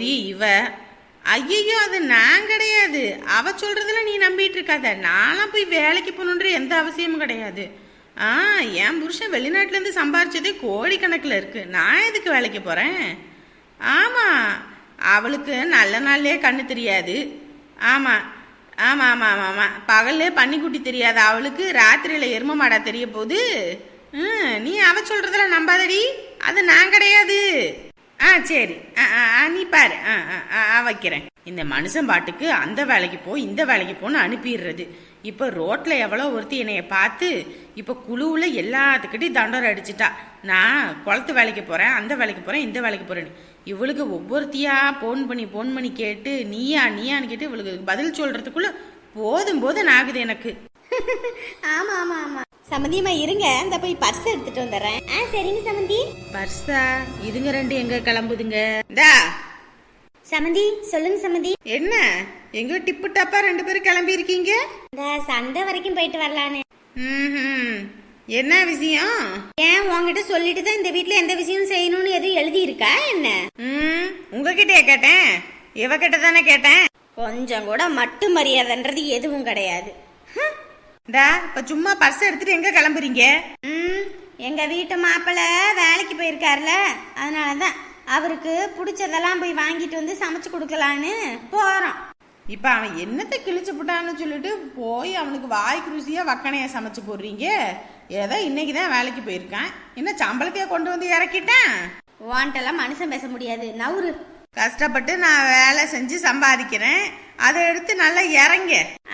அவ பெரிய இவ ஐயோ அது நான் கிடையாது. அவ சொல்றதுல நீ நம்பிட்டு இருக்காத. நான்லாம் போய் வேலைக்கு போகணுன்ற எந்த அவசியமும் கிடையாது. ஆ என் புருஷன் வெளிநாட்டிலேருந்து சம்பாரிச்சதே கோடிக்கணக்கில் இருக்கு. நான் எதுக்கு வேலைக்கு போகிறேன் ஆமாம் அவளுக்கு நல்ல நாள்லயே கண்ணு தெரியாது. ஆமாம் ஆமாம் ஆமாம் ஆமாம் ஆமாம் பகல்லே பன்னிக்குட்டி தெரியாது அவளுக்கு ராத்திரியில் எரும மாடா தெரிய போகுது. ம், நீ அவ சொல்றதுல நம்பாதடி. அது நான் கிடையாது. ஆ சரி. ஆ, ஆ, ஆ, நீ பாரு. ஆ, ஆ, ஆ, ஆ, வைக்கிறேன். இந்த மனுஷன் பாட்டுக்கு அந்த வேலைக்கு போ இந்த வேலைக்கு போன்னு அனுப்பிடுறது. இப்போ ரோட்டில் எவ்வளோ ஒருத்தி என்னைய பார்த்து இப்போ குழுவில் எல்லாத்துக்கிட்டையும் தண்டோரை அடிச்சிட்டா. நான் குளத்து வேலைக்கு போகிறேன் அந்த வேலைக்கு போகிறேன் இந்த வேலைக்கு போகிறேன்னு இவளுக்கு ஒவ்வொருத்தியா ஃபோன் பண்ணி ஃபோன் பண்ணி கேட்டு நீயா நீயான்னு கேட்டு இவளுக்கு பதில் சொல்கிறதுக்குள்ளே போதும் போதும் ஆகுது எனக்கு. ஆமாம் ஆமாம் ஆமாம் சமந்தியம்மா இருங்க இந்த போய் பர்ஸ் எடுத்துட்டு வந்துடுறேன். ஆ சரிங்க சமந்தி. பர்ஸா? இதுங்க ரெண்டு எங்க கிளம்புதுங்க? டா சமந்தி சொல்லுங்க சமந்தி. என்ன? எங்க டிப்பு டப்பா ரெண்டு பேரும் கிளம்பி இருக்கீங்க இந்த சந்தை வரைக்கும் போயிட்டு வரலான்னு. ம்ஹும். என்ன விஷயம்? ஏன் உன்கிட்ட சொல்லிட்டு தான் இந்த வீட்ல எந்த விஷயம் செய்யணும்னு எதுவும் எழுதி இருக்கா என்ன? ம், உங்ககிட்டயா கேட்டேன்? இவகிட்ட தானே கேட்டேன்? கொஞ்சம் கூட மட்டு மரியாதைன்றது எதுவும் கிடையாது. டா இப்ப சும்மா பர்ஸ் எடுத்துட்டு எங்க கிளம்புறீங்க? ம் எங்க வீட்டு மாப்பிள்ளை வேலைக்கு போயிருக்காருல அதனால தான் அவருக்கு பிடிச்சதெல்லாம் போய் வாங்கிட்டு வந்து சமைச்சு கொடுக்கலான்னு போறோம். இப்ப அவன் என்னத்தை கிழிச்சு போட்டான்னு சொல்லிட்டு போய் அவனுக்கு வாய்க்கு ருசியா வக்கனைய சமைச்சு போடுறீங்க? ஏதோ இன்னைக்கு தான் வேலைக்கு போயிருக்கான். என்ன சம்பளத்தையே கொண்டு வந்து இறக்கிட்டேன்? வாண்டெல்லாம் மனுஷன் பேச முடியாது. நவுரு கஷ்டப்பட்டு நான் வேலை செஞ்சு சம்பாதிக்கிறேன். அதை எடுத்து நல்லா இறங்க.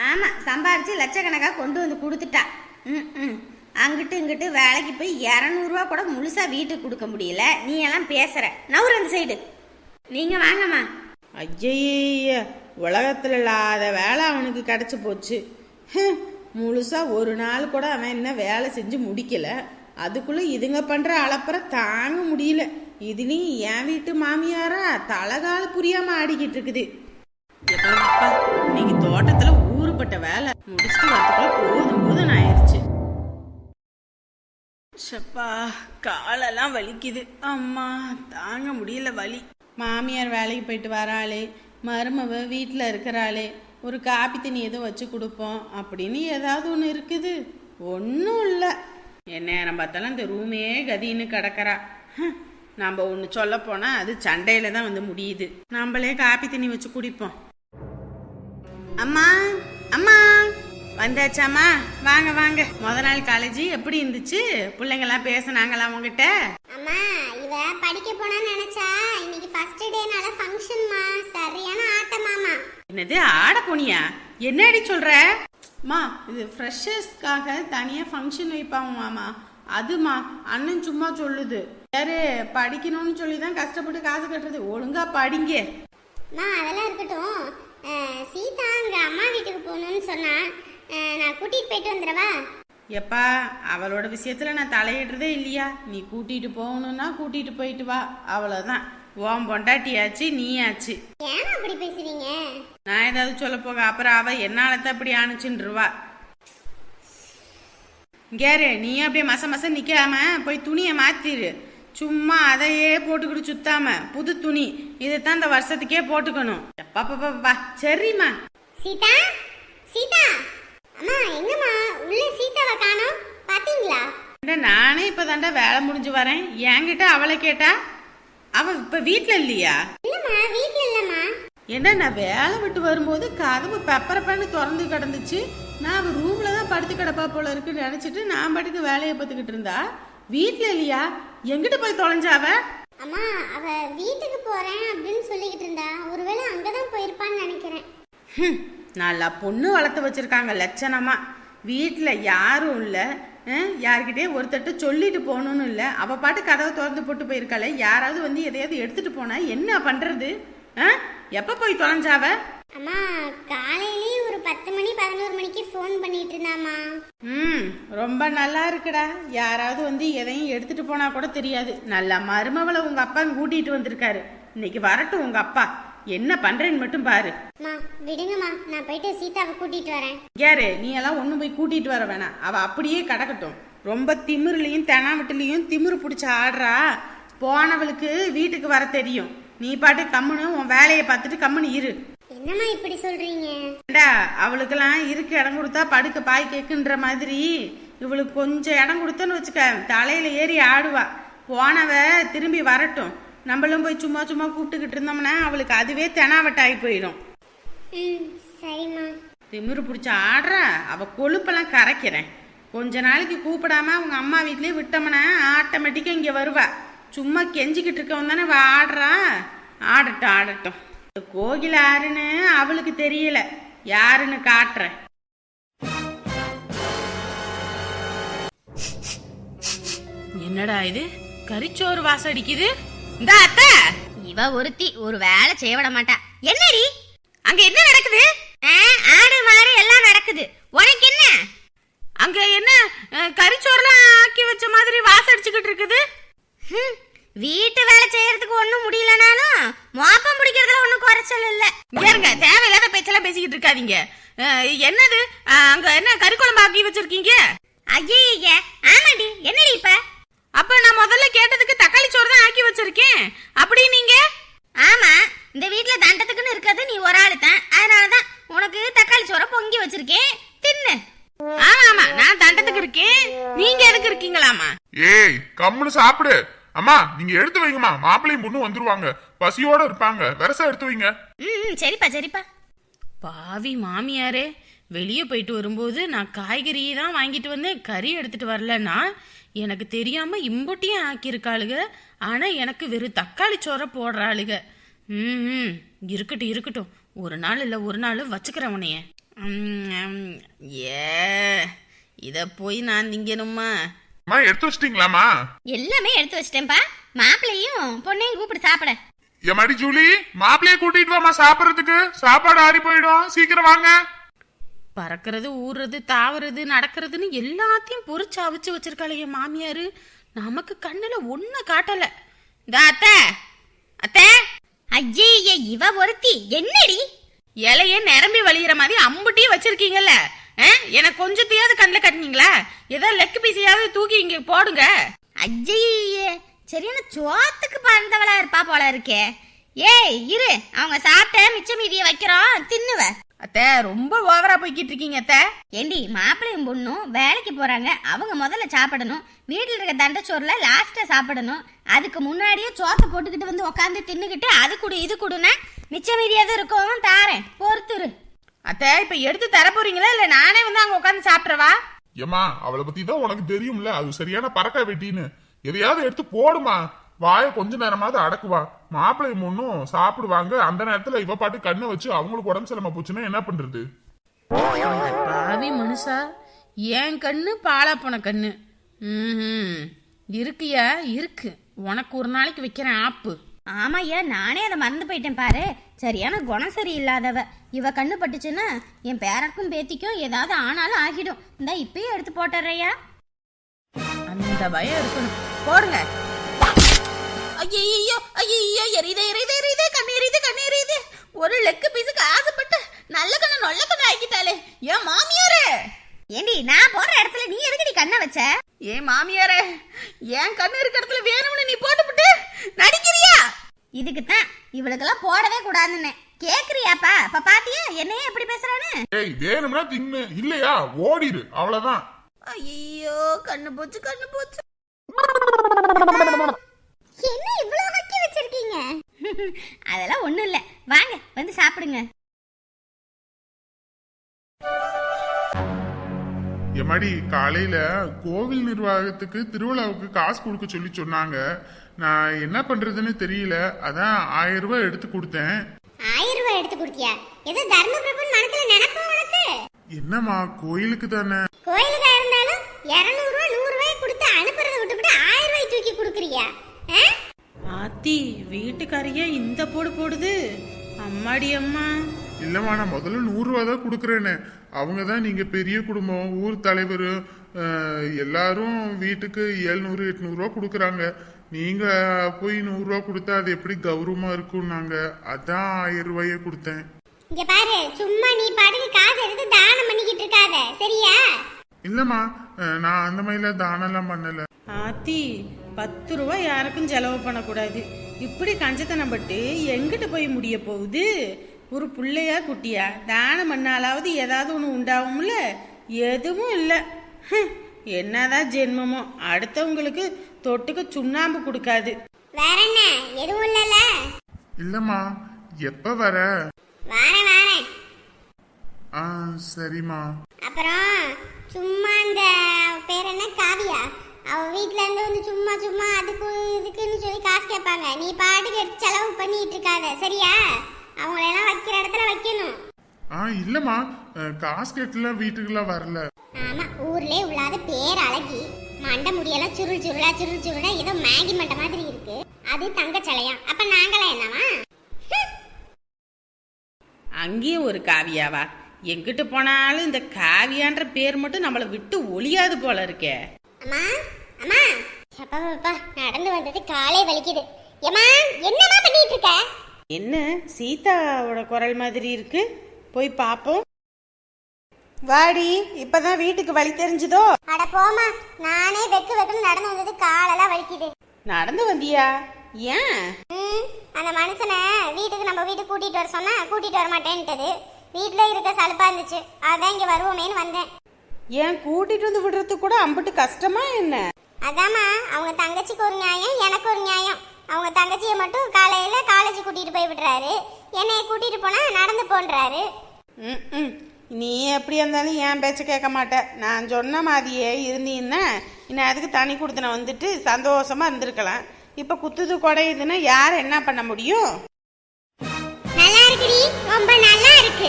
ஆமா சம்பாரிச்சு லட்சக்கணக்காக கொண்டு வந்து கொடுத்துட்டா. ம் ம். அங்கிட்டு இங்கிட்டு வேலைக்கு போய் இரநூறுவா கூட முழுசா வீட்டுக்கு கொடுக்க முடியல. நீ எல்லாம் பேசுற. நவுர் அந்த சைடு நீங்க வாங்கம்மா. ஐய உலகத்துல இல்லாத வேலை அவனுக்கு கிடைச்சி போச்சு. ஹம், முழுசா ஒரு நாள் கூட அவன் என்ன வேலை செஞ்சு முடிக்கல. அதுக்குள்ள இதுங்க பண்ற அளப்பற தாங்க முடியல. இதுலயும் என் வீட்டு மாமியாரா தலகால புரியாம ஆடிக்கிட்டு இருக்குது. எப்பா, இன்னைக்கு தோட்டத்துல ஊறுபட்ட வேலை முடிச்சுட்டு வரதுக்குள்ள போதும் போதும் ஆயிடுச்சு ஷப்பா காலெல்லாம் வலிக்குது. அம்மா தாங்க முடியல வலி. மாமியார் வேலைக்கு போயிட்டு வராளே மருமவ வீட்டில் இருக்கிறாளே ஒரு காப்பி தண்ணி எதுவும் வச்சு கொடுப்போம் அப்படின்னு ஏதாவது ஒன்று இருக்குது. ஒன்றும் இல்லை. என்ன நேரம் பார்த்தாலும் இந்த ரூமே கதின்னு கிடக்கிறா. நம்ம ஒன்று சொல்ல போனால் அது சண்டையில தான் வந்து முடியுது. நம்மளே காப்பி தண்ணி வச்சு குடிப்போம். அம்மா அம்மா. வந்தாச்சாம்மா. வாங்க வாங்க. முத நாள் காலேஜ் எப்படி இருந்துச்சு? பிள்ளைங்கெல்லாம் பேசுனாங்களா உங்ககிட்ட? அம்மா இவ படிக்க போனான்னு நினைச்சா இன்னைக்கு ஃபர்ஸ்ட் டேனால ஃபங்க்ஷன்மா சரியான ஆட்டமாமா என்னது ஆட போனியா? என்னடி சொல்ற? மா இது ஃப்ரெஷர்ஸ்க்காக தனியா ஃபங்க்ஷன் வைப்பாங்கம்மா அதுமா அண்ணன் சும்மா சொல்லுது. யாரு படிக்கணும்னு சொல்லி தான் கஷ்டப்பட்டு காசு கட்டுறது. ஒழுங்கா படிங்க. அம்மா அதெல்லாம் இருக்கட்டும். சீதா அங்க அம்மா வீட்டுக்கு போகணும்னு சொன்னா நான் கூட்டிட்டு போயிட்டு வந்துடவா? எப்பா அவளோட விஷயத்துல நான் தலையிடுறதே இல்லையா? நீ கூட்டிட்டு போகணும்னா கூட்டிட்டு போயிட்டு வா. அவ்வளவுதான். உன் பொண்டாட்டியாச்சு நீயாச்சு. ஏன் அப்படி பேசுறீங்க? நான் ஏதாவது சொல்ல போக அப்புறம் அவ என்னால தான் இப்படி ஆணுச்சுன்றுவா. கேரு நீ அப்படியே மச மச நிக்காம போய் துணியை மாத்திரு. சும்மா அதையே போட்டுக்கிட்டு சுத்தாம புது துணி. இதைத்தான் இந்த வருஷத்துக்கே போட்டுக்கணும். பாப்பா சரிம்மா. சீதா? சீதா? அம்மா எங்கம்மா உள்ள சீதாவை காணோம். பாத்தீங்களா? நானே இப்பதான்டா வேலை முடிஞ்சு வரேன். என்கிட்ட அவளை கேட்டா? அவ இப்ப வீட்ல இல்லையா? இல்லம்மா வீட்ல இல்லம்மா. என்ன நான் வேலை விட்டு வரும்போது கதவு பெப்பர பண்ணி திறந்து கிடந்துச்சு. நான் அவ ரூம்ல தான் படுத்து கிடப்பா போல இருக்குன்னு நினைச்சிட்டு நான் பாட்டுக்கு வேலையை பார்த்துக்கிட்டு இருந்தா? வீட்ல இல்லையா? எங்கிட்ட போய் தொலைஞ்சாவ அம்மா அவ வீட்டுக்கு போறேன் அப்படின்னு சொல்லிக்கிட்டு இருந்தா ஒருவேளை அங்கதான் போயிருப்பான்னு நினைக்கிறேன். நல்லா பொண்ணு வளர்த்து வச்சிருக்காங்க லட்சணமா. வீட்டில் யாரும் இல்லை. யார்கிட்டயே ஒருத்தட்ட சொல்லிட்டு போகணும்னு இல்லை. அவ பாட்டு கதவை திறந்து போட்டு போயிருக்காளே. யாராவது வந்து எதையாவது எடுத்துட்டு போனா என்ன பண்றது? ஆ? எப்ப போய் தொலைஞ்சாவ அம்மா காலையிலேயே ஒரு பத்து மணி பதினோரு மணிக்கு ஃபோன் பண்ணிட்டு இருந்தாம்மா ம் ரொம்ப நல்லா இருக்குடா. யாராவது வந்து எதையும் எடுத்துட்டு போனா கூட தெரியாது. நல்ல மருமவளை உங்க அப்பா கூட்டிட்டு வந்திருக்காரு. இன்னைக்கு வரட்டும் உங்க அப்பா. என்ன பண்றேன்னு மட்டும் பாரு. அம்மா விடுங்கம்மா. நான் போயிட்டு சீதாவை கூட்டிட்டு வரேன். யாரு? நீ எல்லாம் ஒன்றும் போய் கூட்டிட்டு வர வேணாம். அவ அப்படியே கிடக்கட்டும். ரொம்ப திமிருலையும் தெனாவட்டுலையும் திமிரு பிடிச்ச ஆடுறா. போனவளுக்கு வீட்டுக்கு வர தெரியும். நீ பாட்டு கம்முன்னு உன் வேலையை பார்த்துட்டு கம்முன்னு இரு. என்னம்மா இப்படி சொல்றீங்க? அவளுக்கெல்லாம் இருக்கு இடம் கொடுத்தா படுக்க பாய் கேக்குன்ற மாதிரி. இவளுக்கு கொஞ்சம் இடம் கொடுத்தன்னு வச்சுக்க தலையில ஏறி ஆடுவா. போனவ திரும்பி வரட்டும். நம்மளும் போய் சும்மா சும்மா கூப்பிட்டுக்கிட்டு இருந்தோம்னா அவளுக்கு அதுவே தெனாவட்டாகி போயிடும். திமிரு பிடிச்ச ஆடுறா. அவ கொழுப்பெல்லாம் கரைக்கிறேன். கொஞ்ச நாளைக்கு கூப்பிடாம அவங்க அம்மா வீட்லயே விட்டோம்னா ஆட்டோமேட்டிக்கா இங்க வருவா. சும்மா கெஞ்சிக்கிட்டு இருக்கவன் தானே ஆடுறா. ஆடட்டும் ஆடட்டும். இந்த கோகில யாருன்னு அவளுக்கு தெரியல. யாருன்னு காட்டுறேன். என்னடா இது? கறிச்சோறு வாசம் அடிக்குது. இந்த அத்தை! இவ ஒருத்தி ஒரு வேலை செய்ய விட மாட்டா. என்னடி? அங்க என்ன நடக்குது? ஆடு மாடு எல்லாம் நடக்குது. உனக்கு என்ன? அங்க என்ன அஹ், கறிச்சோறுலாம் ஆக்கி வச்ச மாதிரி வாசம் அடிச்சுக்கிட்டு இருக்குது? வீட்டு வேலை செய்யறதுக்கு ஒண்ணும் முடியலனாலும் மோப்பம் பிடிக்கிறதுல ஒண்ணும் குறைச்சல் இல்ல. இருங்க தேவையில்லாத பேச்செல்லாம் பேசிக்கிட்டு இருக்காதீங்க. என்னது? அங்க என்ன கறி குழம்பு ஆக்கி வச்சிருக்கீங்க? ஐயே ஆமாடி என்னடி இப்ப? அப்ப நான் முதல்ல கேட்டதுக்கு தக்காளி சோறு தான் ஆக்கி வச்சிருக்கேன். அப்படி நீங்க? ஆமா இந்த வீட்ல தண்டத்துக்குன்னு இருக்கிறது நீ ஒரு ஆளு தான் அதனாலதான் உனக்கு தக்காளி சோறை பொங்கி வச்சிருக்கேன். தின்னு. ஆமா ஆமா நான் தண்டத்துக்கு இருக்கேன். நீங்க எதுக்கு இருக்கீங்களாமா? ஏய் கம்முன்னு சாப்பிடு. அம்மா நீங்க எடுத்து வைங்கம்மா. மாப்பிள்ளையும் பொண்ணும் வந்துருவாங்க. பசியோட இருப்பாங்க. வெரசா எடுத்து வைங்க. ம் சரிப்பா சரிப்பா. பாவி மாமியாரே வெளியே போயிட்டு வரும்போது நான் காய்கறி தான் வாங்கிட்டு வந்தேன் கறி எடுத்துட்டு வரலன்னா எனக்கு தெரியாம இம்பொட்டியும் ஆக்கியிருக்காளுக. ஆனா எனக்கு வெறும் தக்காளி சோற போடுறாளுக. ம் இருக்கட்டும் இருக்கட்டும். ஒரு நாள் இல்லை ஒரு நாள் வச்சுக்கிறேன் உன்னைய. ஏ இத போய் நான் திங்கணுமா? அம்மா எடுத்து வச்சிட்டீங்களாமா எல்லாமே எடுத்து வச்சிட்டேன்ப்பா. மாப்பிள்ளையும் பொண்ணையும் கூப்பிட்டு சாப்பிட. என் மடி ஜூலி மாப்பிள்ளைய கூட்டிட்டு வாமா சாப்பிடுறதுக்கு. சாப்பாடு ஆறி போயிடும். சீக்கிரம் வாங்க. பறக்கிறது ஊறுறது தாவுறது நடக்கிறதுன்னு எல்லாத்தையும் பொறிச்சு அவிச்சு வச்சிருக்காளே என் மாமியாரு. நமக்கு கண்ணுல ஒண்ணு காட்டல. இந்த அத்தை. அத்தை. ஐயே இவ ஒருத்தி. என்னடி? இலைய நிரம்பி வழியிற மாதிரி அம்புட்டியும் வச்சிருக்கீங்கல்ல? எனக்கு கொஞ்சத்தையாவது கண்ணில் கட்டினீங்களா? ஏதோ லெக் பீஸையாவது தூக்கி இங்க போடுங்க. ஐயே சரியான சோத்துக்கு பறந்தவளா இருப்பா போல இருக்கே. ஏய் இரு அவங்க சாப்பிட்ட மிச்ச மீதிய வைக்கிறோம் தின்னுவ. அத்தை ரொம்ப ஓவரா போய்கிட்டு இருக்கீங்க அத்தை. ஏண்டி மாப்பிள்ளையும் பொண்ணும் வேலைக்கு போறாங்க. அவங்க முதல்ல சாப்பிடணும். வீட்டில் இருக்க தண்டச்சோறுல லாஸ்டா சாப்பிடணும். அதுக்கு முன்னாடியே சோத்தை போட்டுக்கிட்டு வந்து உட்காந்து தின்னுக்கிட்டு அது குடு இது குடுனா மிச்ச மீதியாவது இருக்கும் தாரேன். பொறுத்துரு. அத்தை இப்ப எடுத்து தர போறீங்களா? இல்ல நானே வந்து அங்க உட்காந்து சாப்பிட்றவா ஏம்மா அவளை பத்தி தான் உனக்கு தெரியும்ல? அது சரியான பறக்க வெட்டின்னு. எதையாவது எடுத்து போடுமா. வாயை கொஞ்ச நேரமாவது அடக்குவா. மாப்பிள்ளையும் பொண்ணும் சாப்பிடுவாங்க. அந்த நேரத்துல இவ பாட்டு கண்ணை வச்சு அவங்களுக்கு உடம்பு சிலமா போச்சுன்னா என்ன பண்றது? பாவி மனுஷா. என் கண்ணு பாலா போன கண்ணு. ம் இருக்குயா? இருக்கு. உனக்கு ஒரு நாளைக்கு வைக்கிறேன் ஆப்பு. ஆமாய்யா நானே அதை மறந்து போயிட்டேன் பாரு. சரியான குணம் சரியில்லாதவ. இவ கண்ணு பட்டுச்சுன்னா என் பேரனுக்கும் பேத்திக்கும் ஏதாவது ஆனாலும் ஆகிடும். இந்த இப்பயே எடுத்து போட்டுறையா அந்த பயம் இருக்கணும். போடுங்க. ஐயோ ஐயோ எரியுதே எரியுதே எரியுதே கண்ணு எரியுது கண்ணு எரியுது. ஒரு லெக்கு பீஸுக்கு ஆசைப்பட்டு நல்ல கண்ணு நல்ல கண்ணு ஆக்கிட்டாலே ஏன் மாமியாரே? ஏண்டி நான் போற இடத்துல நீ எதுக்கடி கண்ணை வச்ச? ஏன் மாமியாரே? என் கண்ணு இருக்க இடத்துல வேணும்னு நீ போட்டுவிட்டு நடிக்கிறியா? இதுக்கு தான் இவளுக்கெல்லாம் போடவே கூடாதுன்னு. கேக்குறியாப்பா? இப்ப பாத்தியா? என்னையே எப்படி பேசுறான்னு ஏய் வேணும்னா தின்னு. இல்லையா? ஓடிரு. அவ்வளவுதான். ஐயோ கண்ணு போச்சு கண்ணு போச்சு. என்ன இவ்வளவு நக்கி வச்சிருக்கீங்க? அதெல்லாம் ஒண்ணும் இல்ல. வாங்க வந்து சாப்பிடுங்க. எம்மாடி காலையில கோவில் நிர்வாகத்துக்கு திருவிழாவுக்கு காசு கொடுக்க சொல்லி சொன்னாங்க. நான் என்ன பண்றதுன்னு தெரியல. அதான் ஆயிரம் ரூபாய் எடுத்து கொடுத்தேன். ஆயிரம் ரூபாய் எடுத்து கொடுத்தியா? ஏதோ தர்ம பிரபுன்னு மனசுல நினைப்பா உனக்கு? என்னம்மா கோயிலுக்கு தானே? கோயிலுக்கா இருந்தாலும் இருநூறு ரூபாய் நூறு ரூபாய் கொடுத்து அனுப்புறதை விட்டுவிட்டு ஆயிரம் ரூபாய் தூக்கி கொடுக்குறியா? ஆத்தி வீட்டுக்காரியே இந்த போடு போடுது. அம்மாடி அம்மா. இல்லம்மா நான் முதல்ல நூறு ரூபா தான் கொடுக்குறேன்னு அவங்க தான் நீங்க பெரிய குடும்பம் ஊர் தலைவர் எல்லாரும் வீட்டுக்கு ஏழ்நூறு எட்நூறுவா கொடுக்குறாங்க. நீங்க போய் நூறு ரூபா கொடுத்தா அது எப்படி கௌரவமா இருக்கும்னாங்க அதான் ஆயிரம் ரூபாயே கொடுத்தேன். இங்க பாரு சும்மா நீ பாட்டுக்கு காசு எடுத்து தானம் பண்ணிக்கிட்டு இருக்காத. சரியா? இல்லம்மா அஹ், நான் அந்த மாதிரிலாம் தானம்லாம் பண்ணல. ஆத்தி பத்து ரூபாய் யாருக்கும் செலவு பண்ணக்கூடாது. இப்படி கஞ்சத்தனம் பட்டு எங்கிட்ட போய் முடிய போகுது? ஒரு புள்ளையா குட்டியா? தானம் பண்ணாலாவது ஏதாவது ஒன்று உண்டாகும்ல? எதுவும் இல்லை. என்னதான் ஜென்மமோ அடுத்தவங்களுக்கு தொட்டுக்க சுண்ணாம்பு கொடுக்காது. வேற என்ன? எதுவும் இல்லைல்ல. இல்லம்மா எப்ப வர? வாரேன் வாரேன். ஆ சரிம்மா. அப்புறம் சும்மா அந்த பேர் என்ன? காவியா. அவ வீட்ல இருந்து வந்து சும்மா சும்மா அதுக்கு இதுக்குன்னு சொல்லி காசு கேட்பாங்க. நீ பாட்டுக்கு எடுத்து செலவு பண்ணிட்டு இருக்காத சரியா? அவங்களெல்லாம் வைக்கிற இடத்துல வைக்கணும். ஆ இல்லம்மா. காஸ்கெட்லாம் வீட்டுக்குலாம் வரல. ஆமா ஊர்லயே உள்ளாத பேர் அழகி மண்டை முடியெல்லாம் சுருள் சுருளா சுருள் சுருளா ஏதோ மேகி மண்டை மாதிரி இருக்கு. அது தங்க சலையம் அப்ப நாங்களாம் என்னவா? அங்கேயும் ஒரு காவியாவா? எங்கிட்டு போனாலும் இந்த காவியான்ற பேர் மட்டும் நம்மளை விட்டு ஒளியாது போல இருக்கே. அம்மா அம்மா. அப்பா அப்பா நடந்து வந்தது காலே வலிக்குது. ஏம்மா என்னம்மா பண்ணிட்டு இருக்க? என்ன சீதாவோட குரல் மாதிரி இருக்கு? போய் பாப்போம். வாடி இப்பதான் வீட்டுக்கு வழி தெரிஞ்சுதோ? அட போமா நானே வெக்கு வெக்குன்னு நடந்து வந்தது காலெல்லாம் வலிக்குது. நடந்து வந்தியா? ஏன்? ம், அந்த மனுஷனை வீட்டுக்கு நம்ம வீட்டுக்கு கூட்டிட்டு வர சொன்னா கூட்டிட்டு வர மாட்டேன்ட்டது. வீட்ல இருக்க சலுப்பா இருந்துச்சு. அதான் இங்க வருவோமேன்னு வந்தேன். ஏன் கூட்டிட்டு வந்து விடுறதுக்கு கூட அம்பிட்டு கஷ்டமா என்ன? அதாம்மா அவங்க தங்கச்சிக்கு ஒரு நியாயம் எனக்கு ஒரு நியாயம். அவங்க தங்கச்சியை மட்டும் காலையில காலேஜ் கூட்டிட்டு போய் விடுறாரு. என்னைய கூட்டிட்டு போனா நடந்து போன்றாரு. ம், ம். நீ எப்படி இருந்தாலும் என் பேச்ச கேட்க மாட்ட. நான் சொன்ன மாதிரியே இருந்தீன்னா இன்னும் அதுக்கு தனி கொடுத்தன வந்துட்டு சந்தோஷமா இருந்திருக்கலாம். இப்ப குத்துது குடையுதுன்னா யார் என்ன பண்ண முடியும்? நல்லா இருக்குடி. ரொம்ப நல்லா இருக்கு.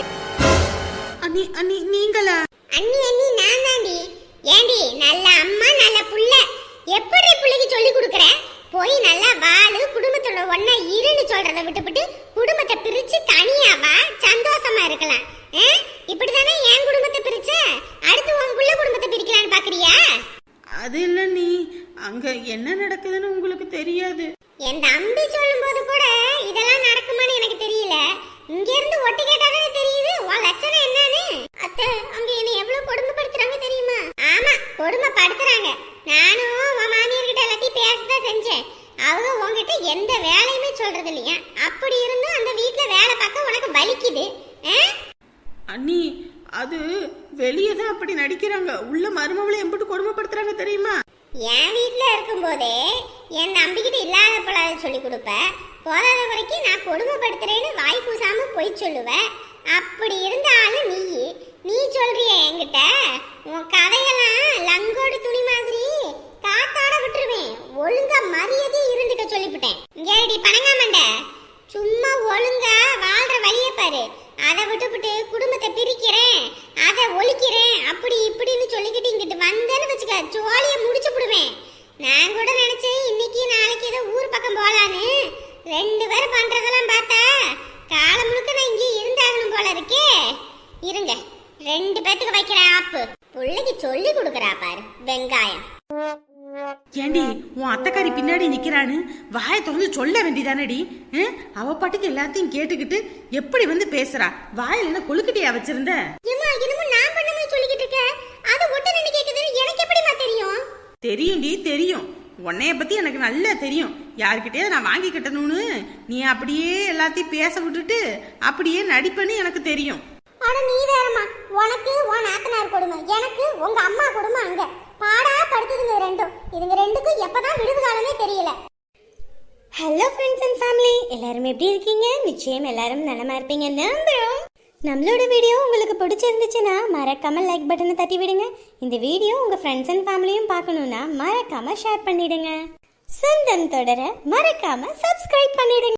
அண்ணி அண்ணி நீங்களா? அண்ணி அண்ணி நான் தாண்டி. ஏண்டி நல்ல அம்மா நல்ல புள்ள. எப்படி புள்ளைக்கு சொல்லி கொடுக்குற? போய் நல்லா வாழு குடும்பத்தோட ஒண்ணா இருன்னு சொல்றத விட்டுவிட்டு குடும்பத்தை பிரிச்சு தனியா வா சந்தோஷமா இருக்கலாம் ஆ? இப்படிதானே என் குடும்பத்தை பிரிச்ச அடுத்து உன் புள்ள குடும்பத்தை பிரிக்கலான்னு பாக்குறியா அது இல்ல நீ அங்க என்ன நடக்குதுன்னு உங்களுக்கு தெரியாது என் தம்பி சொல்லும்போது கூட இதெல்லாம் நடக்குமான்னு எனக்கு தெரியல இங்க இருந்து ஒட்டி கேட்டாதானே தெரியுது உன் லட்சணம் என்னன்னு அத்தை அங்க என்ன எவ்வளவு கொடுமைப்படுத்துறாங்க தெரியுமா ஆமா கொடுமைப்படுத்துறாங்க நானும் உன் மாமியார் கிட்ட எல்லாத்தையும் பேசதான் செஞ்சேன். அவங்க உன்கிட்ட எந்த வேலையுமே சொல்றது இல்லையா அப்படி இருந்தும் அந்த வீட்ல வேலை பார்க்க உனக்கு வலிக்குது? அண்ணி அது வெளியே தான் அப்படி நடிக்கிறாங்க. உள்ள மருமவளை எம்பிட்டு கொடுமைப்படுத்துறாங்க தெரியுமா? என் வீட்ல இருக்கும்போதே என் நம்பிக்கிட்ட இல்லாத பொல்லாத சொல்லி கொடுப்ப. போதாத வரைக்கும் நான் கொடுமைப்படுத்துறேன்னு வாய் கூசாம போய் சொல்லுவ. அப்படி இருந்தாலும் நீ நீ சொல்றிய என்கிட்ட? உன் கதையெல்லாம் லங்கோடு துணி மாதிரி காத்தாட விட்டுருவேன் ஒழுங்கா மரியாதை இருந்துக்க சொல்லிவிட்டேன் இங்கேடி பணங்காமண்ட சும்மா ஒழுங்கா வாழ்ற வழியை பாரு அதை விட்டுவிட்டு குடும்பத்தை பிரிக்கிறேன் அதை ஒழிக்கிறேன் அப்படி இப்படின்னு சொல்லிக்கிட்டு இங்கிட்டு வந்தேன்னு வச்சுக்க ஜோலியை முடிச்சு விடுவேன் நான் கூட நினைச்சேன் இன்னைக்கு நாளைக்கு ஏதோ ஊர் பக்கம் போலான்னு ரெண்டு பேரும் பண்றதெல்லாம் பார்த்தா காலம் முழுக்க நான் இங்கே இருந்தாகணும் போல இருக்கே இருங்க ரெண்டு ஆப்பு பிள்ளைக்கு சொல்லி கொடுக்குறா பாரு வெங்காயம். ஏண்டி உன் அத்தைக்காரி பின்னாடி நிக்கிறான்னு வாயை திறந்து சொல்ல வேண்டியதானடி ஹம்? அவ பாட்டுக்கு எல்லாத்தையும் கேட்டுக்கிட்டு எப்படி வந்து பேசுறா? வாயில என்ன கொழுக்கட்டையா வச்சிருந்த? ஏமா நான் பண்ணமே சொல்லிக்கிட்டு இருக்க? அது ஒட்டு நின்று கேக்குதுன்னு எனக்கு எப்படிமா தெரியும்? தெரியும்டி தெரியும். உன்னைய பத்தி எனக்கு நல்லா தெரியும். யார்கிட்டயே நான் வாங்கி கட்டணும்னு. நீ அப்படியே எல்லாத்தையும் பேச விட்டுட்டு அப்படியே நடிப்பேன்னு எனக்கு தெரியும். அட நீ வேறம்மா. உனக்கு உன் நாத்தனார் கொடுமை எனக்கு உங்க அம்மா கொடுமை அங்க. பாடா படுத்துதுங்க ரெண்டும். இதுங்க ரெண்டுக்கும் எப்பதான் விடுது காலமே தெரியல. ஹலோ ஃப்ரெண்ட்ஸ் அண்ட் ஃபேமிலி எல்லாரும் எப்படி இருக்கீங்க? நிச்சயம் எல்லாரும் நலமா இருப்பீங்க. நம்புறோம். நம்மளோட வீடியோ உங்களுக்கு பிடிச்சிருந்துச்சுன்னா மறக்காம லைக் பட்டனை தட்டி விடுங்க. இந்த வீடியோ உங்க ஃப்ரெண்ட்ஸ் அண்ட் ஃபேமிலியும் பார்க்கணும்னா மறக்காம ஷேர் பண்ணிடுங்க. சொந்தம் தொடர மறக்காம சப்ஸ்கிரைப் பண்ணிடுங்க.